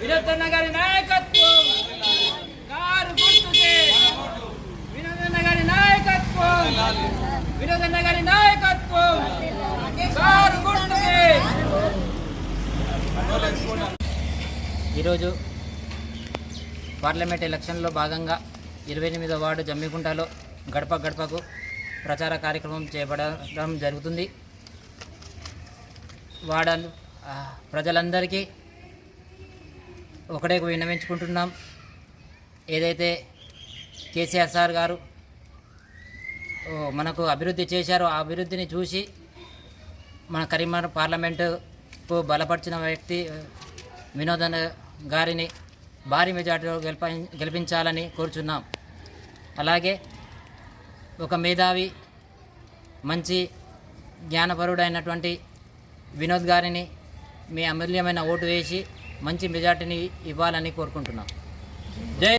వినోదన్న గారి నాయకత్వం కారు గుర్తుకే వినోదన్న గారి నాయకత్వం వినోదన్న గారి నాయకత్వం కారు గుర్తుకే ఈరోజు పార్లమెంట్ ఎలక్షన్లో భాగంగా ఇరవై ఎనిమిదో వార్డు జమ్మికుంటలో గడప గడపకు ప్రచార కార్యక్రమం చేపడడం జరుగుతుంది. వాడ ప్రజలందరికీ ఒకటే విన్నవించుకుంటున్నాం ఏదైతే కేసీఆర్ సార్ గారు మనకు అభివృద్ధి చేశారో ఆ అభివృద్ధిని చూసి మన కరీంనగర్ పార్లమెంటుకు బలపరిచిన వ్యక్తి వినోదన్ గారిని భారీ మెజార్టీలో గెలిప గెలిపించాలని కోరుచున్నాం. అలాగే ఒక మేధావి మంచి జ్ఞానపరుడైనటువంటి వినోద్ గారిని మీ అమూల్యమైన ఓటు వేసి మంచి మెజార్టీని ఇవ్వాలని కోరుకుంటున్నాం. జై